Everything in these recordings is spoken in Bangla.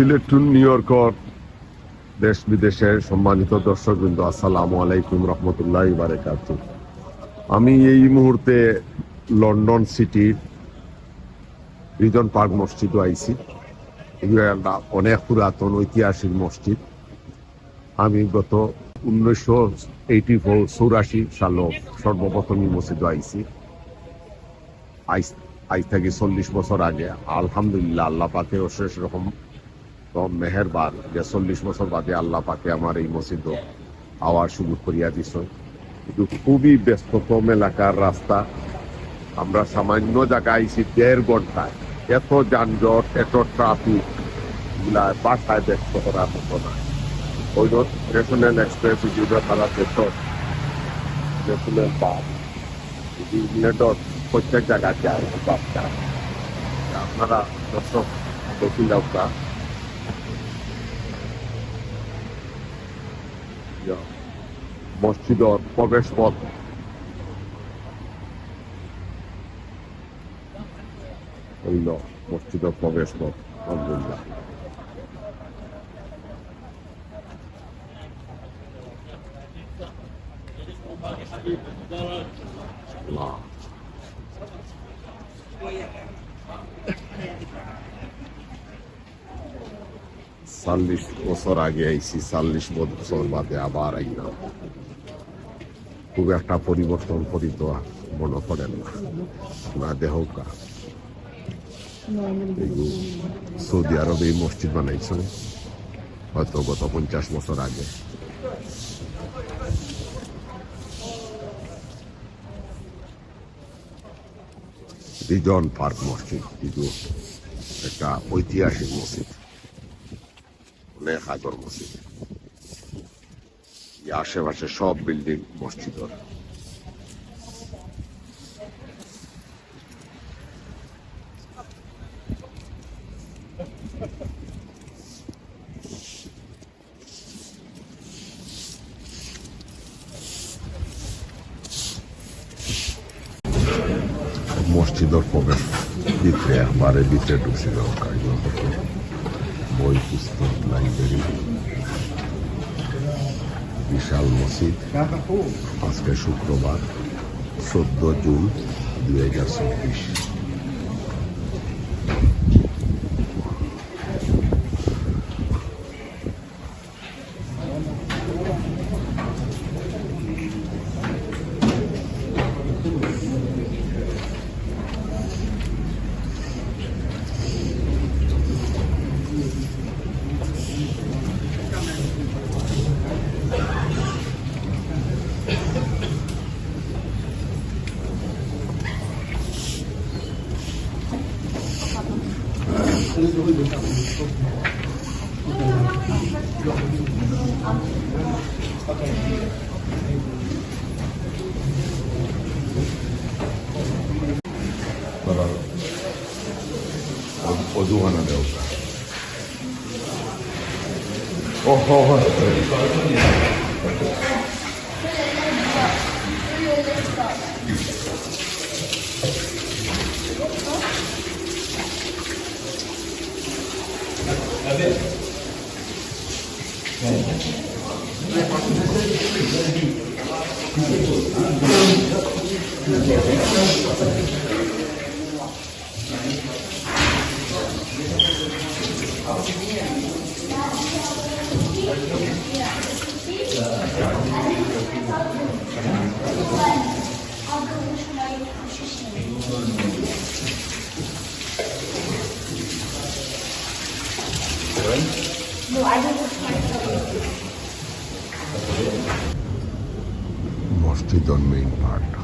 সিলেট টু নিউ ইয়র্কর দেশ বিদেশের সম্মানিত দর্শক বিন্দু আসসালামু আলাইকুম রহমতুল্লাহ বারেকাত। আমি এই মুহূর্তে লন্ডন সিটির রিজন পার্ক মসজিদও আইছি। এগুলো একটা অনেক পুরাতন ঐতিহাসিক মসজিদ। আমি গত উনিশশো এইটি ফোর চৌরাশি সালও সর্বপ্রথম মসজিদ আইছি। আইস আজ থেকে চল্লিশ বছর আগে। আলহামদুলিল্লাহ, আল্লাহ পাকে অশেষ রকম মেহেরবান যে চল্লিশ বছর বাদে আল্লাহ পাকে আমার এই মসজিদ আওয়ার সুযোগ করিয়া দিছ। কিন্তু খুবই ব্যস্ততম এলাকার রাস্তা। আমরা সামান্য জায়গায় আইছি দেড় ঘন্টায়। এত যানজট, এত ট্রাফিক বাসায় ব্যস্ত করার মতো না। ওই ন্যাশনাল এক্সপ্রেস তারা পেত ন্যাশনাল বাস প্রত্যেক জায়গায় যায়, বাস যায়। আপনারা দর্শক, দেখি লোকটা মসজিদর প্রবেশ পথ হইল মসজিদর প্রবেশ পথ আলহামদুলিল্লাহ আল্লাহ চল্লিশ বছর আগে আইছি, চল্লিশ বছর বাদে আবার আইলাম। খুব একটা পরিবর্তন করিত মনে পড়েন না। না এই সৌদি আরবে এই মসজিদ বানাইছে, হয়তো গত পঞ্চাশ বছর আগে। রিজন পার্ক মসজিদ কিন্তু একটা ঐতিহাসিক মসজিদ। আগর মসজিদ। আশেপাশে সব বিল্ডিং মসজিদ মসজিদর প্রবেশ ভিতরে একবারে ভিতরে ঢুকছিল। পুস্তক লাইব্রেরি বিশাল মসজিদ। আজকে শুক্রবার চোদ্দ জুন দুই হাজার চব্বিশ। Para 어두 하나 내올까? 어허. right? No, I don't Mosque on main part.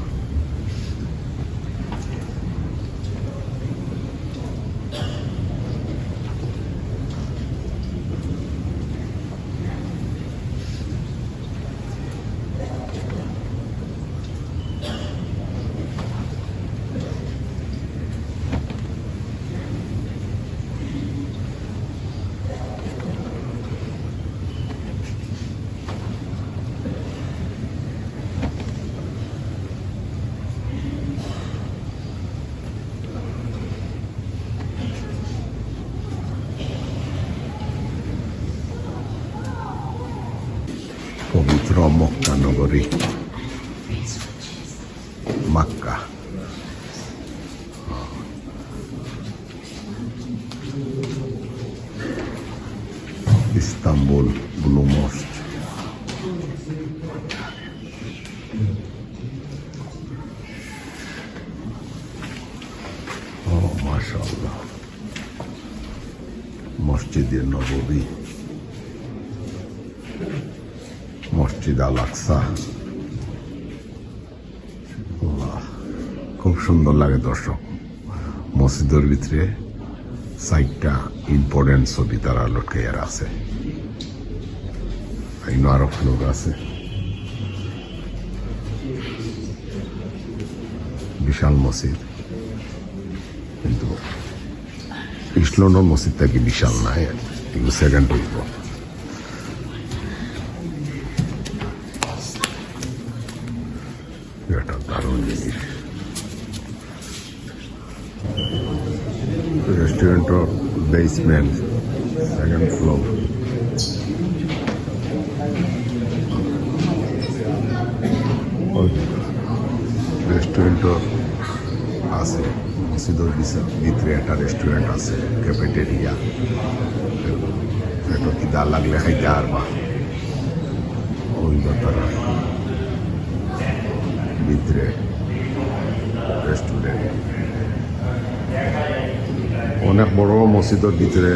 Istanbul blue mosque ও মাশাআল্লাহ মসজিদে নববী মসজিদ আল আকসা খুব সুন্দর লাগে দর্শক। মসজিদের ভিতরে সাইটটা ইম্পর্টেন্ট ছবি তারা লটকাইয়া আছে আরও লোক আছে বিশাল মসজিদ কিন্তু লন্ডন মসজিদটা কি বিশাল না এগুলো সেকেন্ড হইব এটা দারুণ জিনিস রেস্টুরেন্টর বেসমেন্ট সেকেন্ড ফ্লোর রেস্টুরেন্টর আছে মসজিদের ভিতরে একটা রেস্টুরেন্ট আছে ক্যাফেটেরিয়া পেটো খিদা লাগলে খাইতে পারবা? ওই তারা ভিতরে রেস্টুরেন্ট অনেক বড় মসজিদের ভিতরে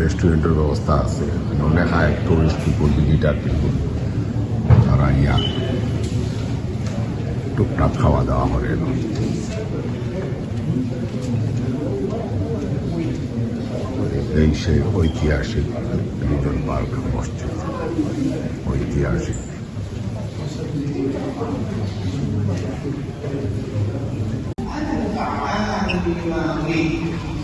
রেস্টুরেন্টের ব্যবস্থা আছে। অনেক high tourist people visitor people তারা ইয়া টুকটাক খাওয়া দাওয়া করে। এই সেই ঐতিহাসিক লিটল পার্ক, মসজিদ, ঐতিহাসিক।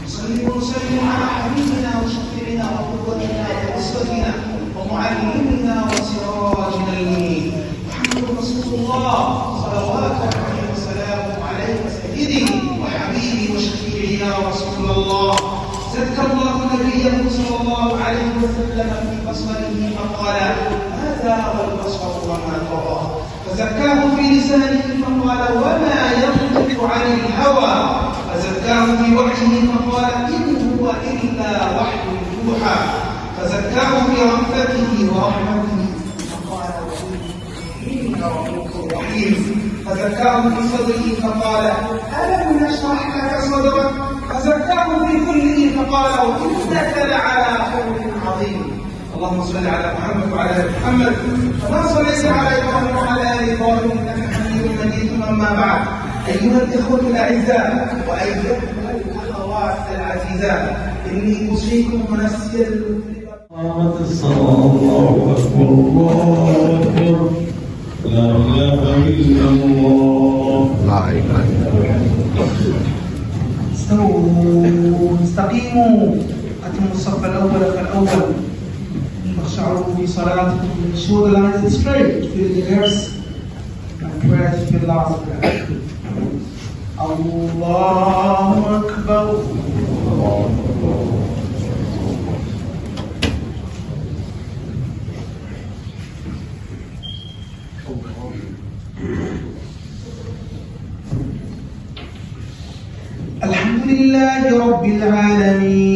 صلوا وسلموا على حبيبنا وشفيعنا وقدوتنا واسوتنا ومعلمنا وسراجنا المنير محمد رسول الله صلوات ربي وسلامه عليك سيدي وحبيبي وشفيعي يا رسول الله زكى الله نبيه صلى الله عليه وسلم. في بصره فقال هذا هو البصر وما طغى فزكاه في لسانه فقال وما ينطق عن الهوى؟ فزكاه في وحيه فقال إن هو إلا وحي يوحى. فزكاه في رحمته ورحمته فقال إنك رؤوف رحيم. فزكاه في صدره فقال ألم نشرح لك صدرك؟ فزكاه في كله فقال وإنك لعلى خلق عظيم. اللهم صل على محمد وعلى آل محمد. كما صليت على إبراهيم وعلى آل إبراهيم إنك حميد مجيد. أما بعد. أيها الإخوة الأعزاء وأيها الأخوات العزيزات إني أوصيكم ونفسي الله الله أكبر. لا إله إلا الله لا إله إلا الله. استووا استقيموا. أتموا الصف الأول فالاول واخشعوا في صلاتكم ensure the line straight feel the ears and pray to feel loud الله اكبر الحمد لله رب العالمين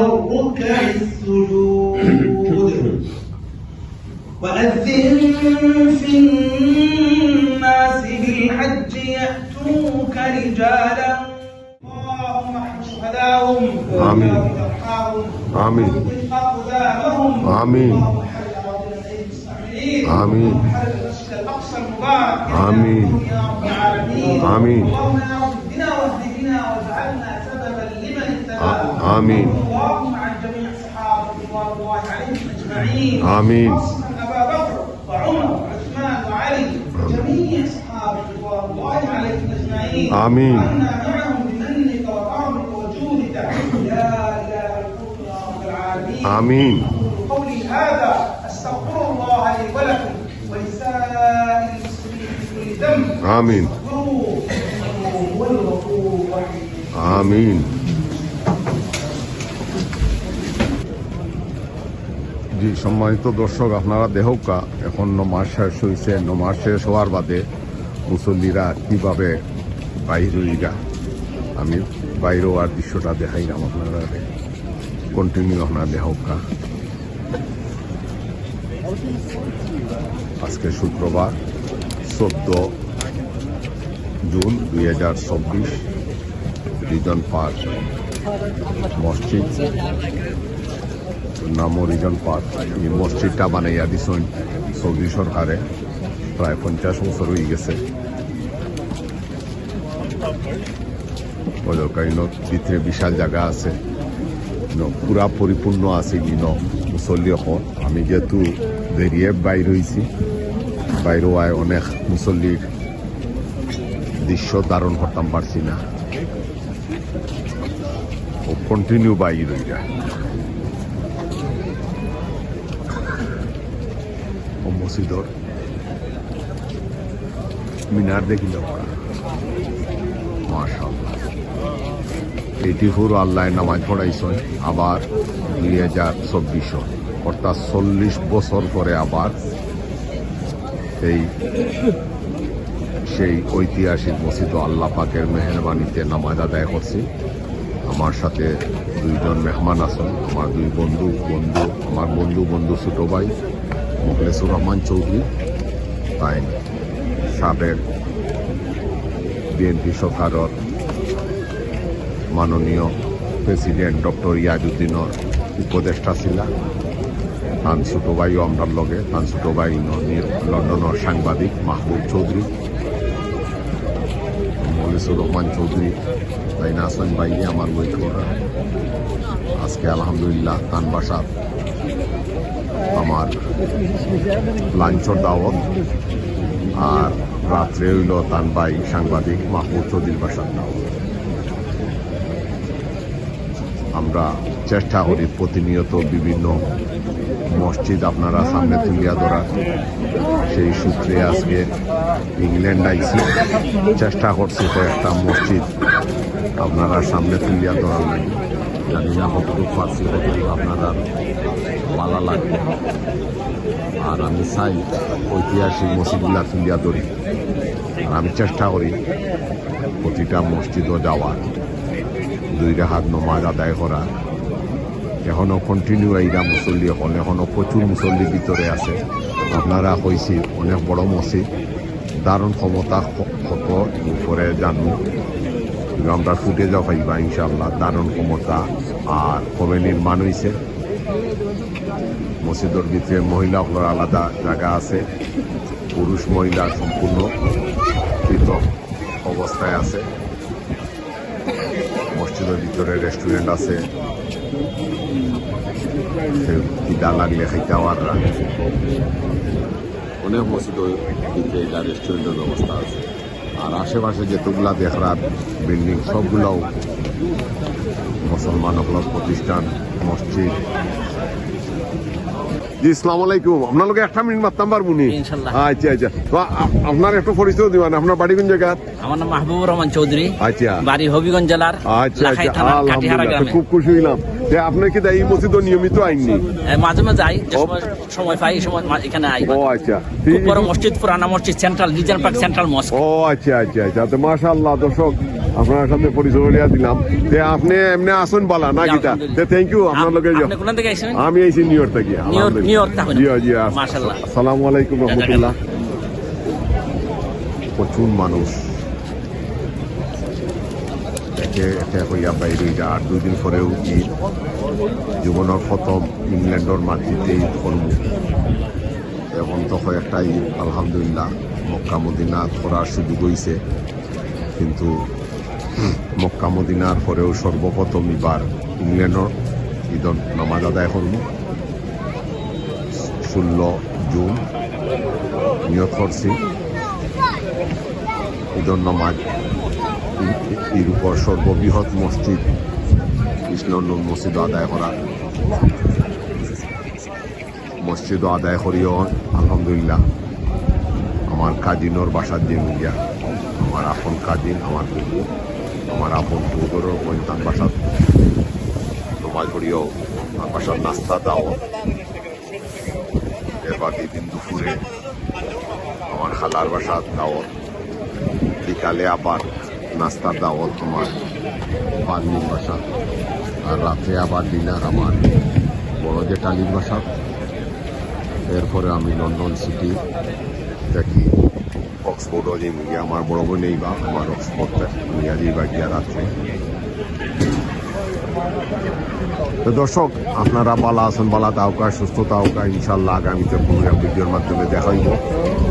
الركع السجود وأذن في الناس بالحج يأتوك رجالا. اللهم آمين. آمين. آمين. آمين. آمين. آمين. آمين. اللهم عن جميع الصحابة رضوان الله عليهم أجمعين آمين. أبا بكر وعمر وعثمان وعلي الصحابة رضوان الله عليهم أجمعين آمين. وعنا معهم بمنك وكرمك وجودك يا إله يا رب العالمين آمين. أقول قولي هذا أستغفر الله لي ولكم ولسائر المسلمين كل ذنب آمين استغفروه জি সম্মানিত দর্শক, আপনারা দেহকা এখন নমাজ শেষ হয়েছে নমাজ শেষ হওয়ার বাদে মুসল্লিরা কীভাবে বাইর হইরা আমি বাইর হওয়ার দৃশ্যটা দেখাইলাম আপনারা কন্টিনিউ আপনারা দেহকা আজকে শুক্রবার, চোদ্দ জুন দুই হাজার চব্বিশ রিজন পার্ক মসজিদ। নাম রিজন পার্ক এই মসজিদটা বানাইয়া দিছেন সৌদি সরকারে। প্রায় পঞ্চাশ বছর হয়ে গেছে। ভিতরে বিশাল জায়গা আছে। ন, পুরা পরিপূর্ণ আছে কিন মুসল্লি অকল আমি যেহেতু বেরিয়ে বাইর হয়েছি বাইর হওয়ায় অনেক মুসল্লির দৃশ্য ধারণ করতাম পারছি না। কন্টিনিউ বাইর হয়ে মসজিদর মিনার দেখিল মাশাল্লাহ এইটি ফুর আল্লাহ নামাজ পড়াইছেন, আবার দুই হাজার চব্বিশ। অর্থাৎ চল্লিশ বছর পরে আবার এই সেই ঐতিহাসিক মসজিদ আল্লাহ পাকের মেহরবানিতে নামাজ আদায় করছি। আমার সাথে দুইজন মেহমান আছেন, আমার দুই বন্ধু বন্ধু, আমার বন্ধু বন্ধু ছোট ভাই। মুখলেসুর রহমান চৌধুরী, তাই সাবেক বিএনপি সরকারের মাননীয় প্রেসিডেন্ট ডক্টর ইয়াজুদ্দিনের উপদেষ্টা ছিলা তান ছোট ভাইও আমরা লগে তান ছোট ভাই লন্ডনের সাংবাদিক মাহবুব চৌধুরী মলিসুর রহমান চৌধুরী, তাই নাসন ভাইয়ে আমার বই করা আজকে আলহামদুলিল্লাহ তান বাসাত আমার লাঞ্চর দাওয়াত আর রাত্রে হইল তান ভাই সাংবাদিক মাহবুব চৌধুরীর বাসার দাওয়াত। আমরা চেষ্টা করি প্রতিনিয়ত বিভিন্ন মসজিদ আপনারা সামনে তুলিয়া ধরার। সেই সূত্রে আজকে ইংল্যান্ড আইসি। চেষ্টা করছি কয়েকটা মসজিদ আপনারা সামনে তুলিয়া লাগে জানি না কতটুকু কতটুকু আপনারা ভালো লাগবে। আর আমি চাই ঐতিহাসিক মসজিদগুলা তুলিয়া ধরি। আর আমি চেষ্টা করি প্রতিটা মসজিদও যাওয়ার। দুই হাত নমাজ আদায় করা। এখনও কন্টিনিউ এইরা মুসল্লি এখন এখনও প্রচুর মুসল্লি ভিতরে আছে। আপনারা কইছি, অনেক বড় মসজিদ। দারুণ ক্ষমতা কত উপরে জানু। আমরা ফুটে যাওয়া পাইবা ইনশাল্লাহ দারুণ ক্ষমতা। আর কবে নির্মাণ হয়েছে মসজিদের ভিতরে মহিলাগুলোর আলাদা জায়গা আছে। পুরুষ মহিলা সম্পূর্ণ পৃথক অবস্থায় আছে। মসজিদের ভিতরে রেস্টুরেন্ট আছে। খিদা লাগলে খাইতে পাররা অনেক এটা রেস্টুরেন্টের ব্যবস্থা আছে। আর আশেপাশে যেতগুলা দেখরার বিল্ডিং সবগুলাও মুসলমান হকলক প্রতিষ্ঠান, মসজিদ জি ইসলাম আলাইকুম। আপনার একটা মিনিট মারতাম পারব নি? আচ্ছা আচ্ছা। তো আপনার একটু পরিচয় দিবেন আপনার বাড়ি কোন জায়গা? আমার নাম মাহবুবুর রহমান চৌধুরী। আচ্ছা। বাড়ি হবিগঞ্জ জেলার আচ্ছা আচ্ছা। খুব খুশি হইলাম। তে আপনি কি এই মসজিদ নিয়মিত আইননি? মাঝে মাঝে আই সময় পাই সময় এখানে আই। ও আচ্ছা। বড় মসজিদ পুরানা মসজিদ central reserve park central mosque ও আচ্ছা আচ্ছা আচ্ছা। তো মাশাআল্লাহ দর্শক আপনার সাথে পরিচয় করিয়া দিলাম। তে আপনি এমনি আসুন বালা না গীতা তে থ্যাংক ইউ আপনার লগে থেকে আমি আইছি নিউ ইয়র্ক থেকে নিউ ইয়র্ক- থাকেন? জি জি মাশাআল্লাহ। আসসালামু আলাইকুম রহমতুল্লাহ। প্রচুর মানুষ। একে একে হইয়া বাইরে যা আর দুই দিন পরেও ঈদ জীবনের প্রথম ইংল্যান্ডর মাটিতে ঈদ এখন তো একটা ঈদ আলহামদুলিল্লাহ, মক্কা, মদিনা করার সুযোগ হয়েছে কিন্তু মক্কা, মদিনার পরেও সর্বপ্রথম এবার ইংল্যান্ডর ঈদর নামাজ আদায় করব। ষোলো জুন নিয়ত করছি। ঈদর নামাজ উপর সর্ববৃহৎ মসজিদ কৃষ্ণনন্দ মসজিদ আদায় করা। মসজিদ আদায় করিও, আলহামদুলিল্লাহ। আমার কাজিনর বাসার যে মিডিয়া আমার আপন কাজিন আমার বন্ধু আমার আপন বৌদরের পঞ্চান বাসার নমাজ পড়িও, আমার বাসার নাস্তা দাও। এবার দিন দুপুরে আমার খালার বাসার দাওয়াত। বিকালে আবার নাস্তার দাওয়াত তোমার বার্নির বাসা আর রাতে আবার ডিনার আমার। বড় যে টালির বাসা। এরপরে আমি লন্ডন সিটি দেখি। অক্সফোর্ডও যে গিয়ে আমার বড় বোন নেই বা আমার অক্সফোর্ড নিয়ে যাইবা গিয়া রাত্রে তো দর্শক, আপনারা বালা আছেন, বালা তাওকা সুস্থ তাওকা ইনশাল্লাহ আগামীতে কোনো ভিডিওর মাধ্যমে দেখাইব।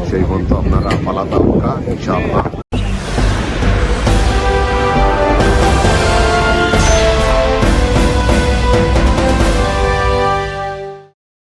সেই পর্যন্ত আপনারা বালা তাওকা ইনশাল্লাহ